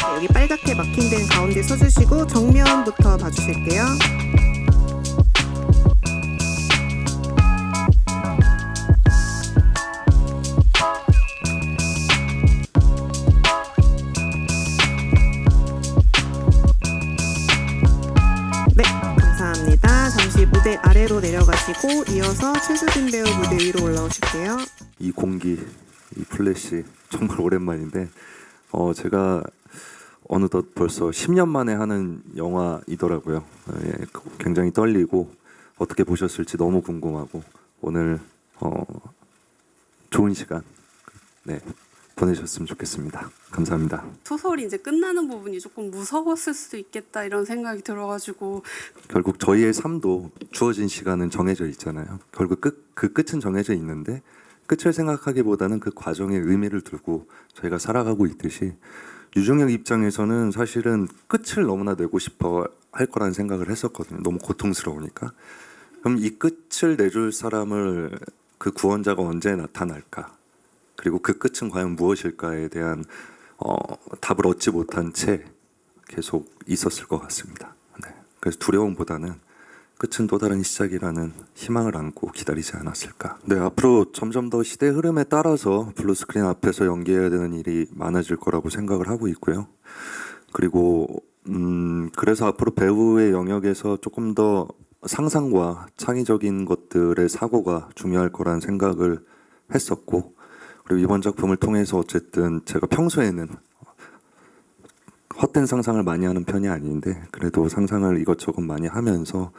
네, 여기 빨갛게 마킹된 가운데 서주시고 정면부터 봐주실게요. 네, 아래로 내려가시고 이어서 최수진 배우 무대 위로 올라오실게요. 이 공기, 이 플래시 정말 오랜만인데 어 제가 어느덧 벌써 10년 만에 하는 영화이더라고요. 예, 굉장히 떨리고 어떻게 보셨을지 너무 궁금하고 오늘 어 좋은 시간 네 보내셨으면 좋겠습니다. 감사합니다. 소설이 이제 끝나는 부분이 조금 무서웠을 수도 있겠다 이런 생각이 들어가지고 결국 저희의 삶도 주어진 시간은 정해져 있잖아요. 결국 끝, 그 끝은 정해져 있는데 끝을 생각하기보다는 그 과정에 의미를 두고 저희가 살아가고 있듯이 유중혁 입장에서는 사실은 끝을 너무나 내고 싶어 할 거라는 생각을 했었거든요. 너무 고통스러우니까. 그럼 이 끝을 내줄 사람을 그 구원자가 언제 나타날까? 그리고 그 끝은 과연 무엇일까에 대한 어, 답을 얻지 못한 채 계속 있었을 것 같습니다. 네. 그래서 두려움보다는 끝은 또 다른 시작이라는 희망을 안고 기다리지 않았을까. 네, 앞으로 점점 더 시대 흐름에 따라서 블루 스크린 앞에서 연기해야 되는 일이 많아질 거라고 생각을 하고 있고요. 그리고 음, 그래서 앞으로 배우의 영역에서 조금 더 상상과 창의적인 것들의 사고가 중요할 거라는 생각을 했었고 그리고 이번 작품을 통해서 어쨌든 제가 평소에는 헛된 상상을 많이 하는 편이 아닌데 그래도 상상을 이것저것 많이 하면서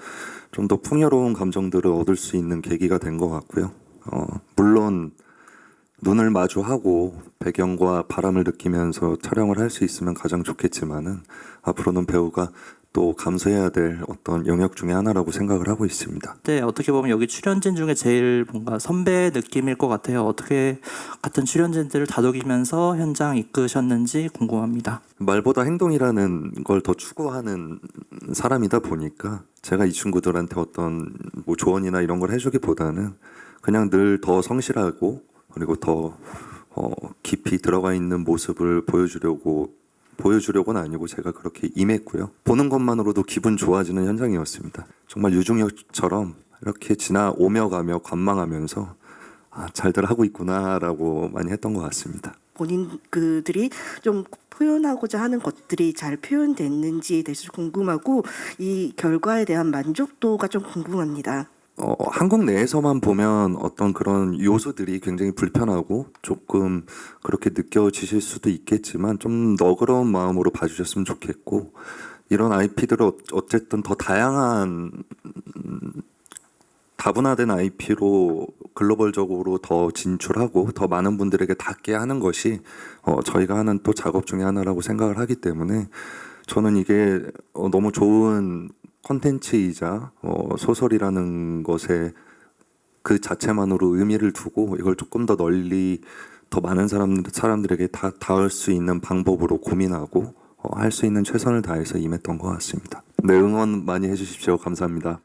좀 더 풍요로운 감정들을 얻을 수 있는 계기가 된 것 같고요. 어, 물론 눈을 마주하고 배경과 바람을 느끼면서 촬영을 할 수 있으면 가장 좋겠지만은 앞으로는 배우가 또 감수해야 될 어떤 영역 중에 하나라고 생각을 하고 있습니다. 네, 어떻게 보면 여기 출연진 중에 제일 뭔가 선배 느낌일 것 같아요. 어떻게 같은 출연진들을 다독이면서 현장 이끄셨는지 궁금합니다. 말보다 행동이라는 걸 더 추구하는 사람이다 보니까 제가 이 친구들한테 어떤 뭐 조언이나 이런 걸 해주기보다는 그냥 늘 더 성실하고 그리고 더 어, 깊이 들어가 있는 모습을 보여주려고 보여주려고는 아니고 제가 그렇게 임했고요. 보는 것만으로도 기분 좋아지는 현장이었습니다. 정말 유중혁처럼 이렇게 지나오며 가며 관망하면서 아, 잘들 하고 있구나라고 많이 했던 것 같습니다. 본인 그들이 좀 표현하고자 하는 것들이 잘 표현됐는지에 대해서 궁금하고 이 결과에 대한 만족도가 좀 궁금합니다. 어, 한국 내에서만 보면 어떤 그런 요소들이 굉장히 불편하고 조금 그렇게 느껴지실 수도 있겠지만 좀 너그러운 마음으로 봐주셨으면 좋겠고 이런 IP들을 어- 어쨌든 더 다양한 음, 다분화된 IP로 글로벌적으로 더 진출하고 더 많은 분들에게 닿게 하는 것이 어, 저희가 하는 또 작업 중에 하나라고 생각을 하기 때문에 저는 이게 어, 너무 좋은 컨텐츠이자 어, 소설이라는 것에 그 자체만으로 의미를 두고 이걸 조금 더 널리 더 많은 사람 사람들에게 다 닿을 수 있는 방법으로 고민하고 어, 할 수 있는 최선을 다해서 임했던 것 같습니다. 네 응원 많이 해주십시오. 감사합니다.